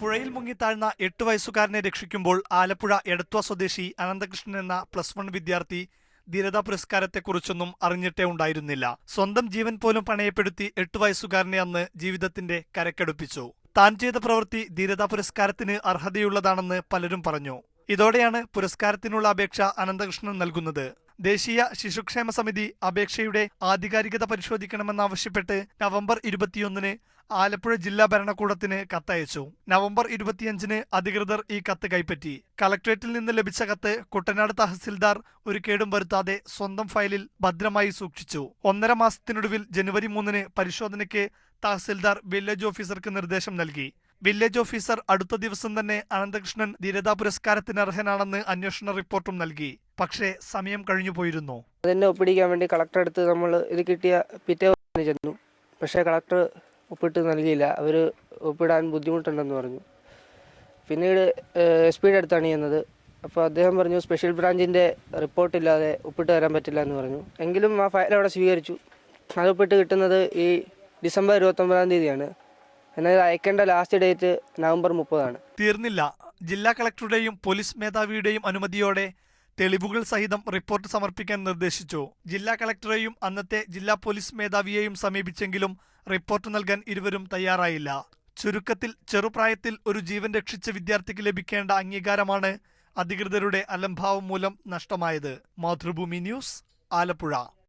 പുഴയിൽ മുങ്ങിത്താഴ്ന്ന എട്ട് വയസ്സുകാരനെ രക്ഷിക്കുമ്പോൾ ആലപ്പുഴ എടത്വ സ്വദേശി അനന്തകൃഷ്ണൻ എന്ന പ്ലസ് വൺ വിദ്യാർത്ഥി ധീരത പുരസ്കാരത്തെക്കുറിച്ചൊന്നും അറിഞ്ഞിട്ടേ ഉണ്ടായിരുന്നില്ല. സ്വന്തം ജീവൻ പോലും പണയപ്പെടുത്തി എട്ട് വയസ്സുകാരനെ അന്ന് ജീവിതത്തിന്റെ കരക്കടുപ്പിച്ചു. താൻ ചെയ്ത പ്രവൃത്തി ധീരതാ പുരസ്കാരത്തിന് അർഹതയുള്ളതാണെന്ന് പലരും പറഞ്ഞു. ഇതോടെയാണ് പുരസ്കാരത്തിനുള്ള അപേക്ഷ അനന്തകൃഷ്ണൻ നൽകുന്നത്. ദേശീയ ശിശുക്ഷേമ സമിതി അപേക്ഷയുടെ ആധികാരികത പരിശോധിക്കണമെന്നാവശ്യപ്പെട്ട് നവംബർ ഇരുപത്തിയൊന്നിന് ആലപ്പുഴ ജില്ലാ ഭരണകൂടത്തിന് കത്തയച്ചു. നവംബർ ഇരുപത്തിയഞ്ചിന് അധികൃതർ ഈ കത്ത് കൈപ്പറ്റി. കളക്ടറേറ്റിൽ നിന്ന് ലഭിച്ച കത്ത് കുട്ടനാട് തഹസിൽദാർ ഒരു കേടും വരുത്താതെ സ്വന്തം ഫയലിൽ ഭദ്രമായി സൂക്ഷിച്ചു. ഒന്നര മാസത്തിനൊടുവിൽ ജനുവരി മൂന്നിന് പരിശോധനയ്ക്ക് തഹസിൽദാർ വില്ലേജ് ഓഫീസർക്ക് നിർദ്ദേശം നൽകി. വില്ലേജ് ഓഫീസർ അടുത്ത ദിവസം തന്നെ അനന്തകൃഷ്ണൻ ധീരതാ പുരസ്കാരത്തിന് അർഹനാണെന്ന് അന്വേഷണ റിപ്പോർട്ടും നൽകി. പക്ഷേ സമയം കഴിഞ്ഞു പോയിരുന്നു. അതിന്റെ ഒപ്പിടിക്കാൻ വേണ്ടി കളക്ടർ അടുത്ത് നമ്മൾ ഇത് കിട്ടിയ പിറ്റേ ചെന്നു. പക്ഷേ കളക്ടർ ഒപ്പിട്ട് നൽകിയില്ല. അവർ ഒപ്പിടാൻ ബുദ്ധിമുട്ടുണ്ടെന്ന് പറഞ്ഞു. പിന്നീട് എസ് പിയുടെ അടുത്താണ് ചെന്നത്. അപ്പോൾ അദ്ദേഹം പറഞ്ഞു സ്പെഷ്യൽ ബ്രാഞ്ചിന്റെ റിപ്പോർട്ടില്ലാതെ ഒപ്പിട്ട് തരാൻ പറ്റില്ല എന്ന് പറഞ്ഞു. എങ്കിലും ആ ഫയൽ അവിടെ സ്വീകരിച്ചു. അത് ഒപ്പിട്ട് കിട്ടുന്നത് ഈ ഡിസംബർ ഇരുപത്തൊമ്പതാം തീയതിയാണ്. എന്നാൽ ഇത് അയക്കേണ്ട ലാസ്റ്റ് ഡേറ്റ് നവംബർ മുപ്പതാണ്. തീർന്നില്ല. ജില്ലാ കളക്ടറുടെയും പോലീസ് മേധാവിയുടെയും അനുമതിയോടെ തെളിവുകൾ സഹിതം റിപ്പോർട്ട് സമർപ്പിക്കാൻ നിർദ്ദേശിച്ചു. ജില്ലാ കളക്ടറെയും അന്നത്തെ ജില്ലാ പോലീസ് മേധാവിയെയും സമീപിച്ചെങ്കിലും റിപ്പോർട്ട് നൽകാൻ ഇരുവരും തയ്യാറായില്ല. ചുരുക്കത്തിൽ ചെറുപ്രായത്തിൽ ഒരു ജീവൻ രക്ഷിച്ച വിദ്യാർത്ഥിക്ക് ലഭിക്കേണ്ട അംഗീകാരമാണ് അധികൃതരുടെ അലംഭാവം മൂലം നഷ്ടമായത്. മാതൃഭൂമി ന്യൂസ് ആലപ്പുഴ.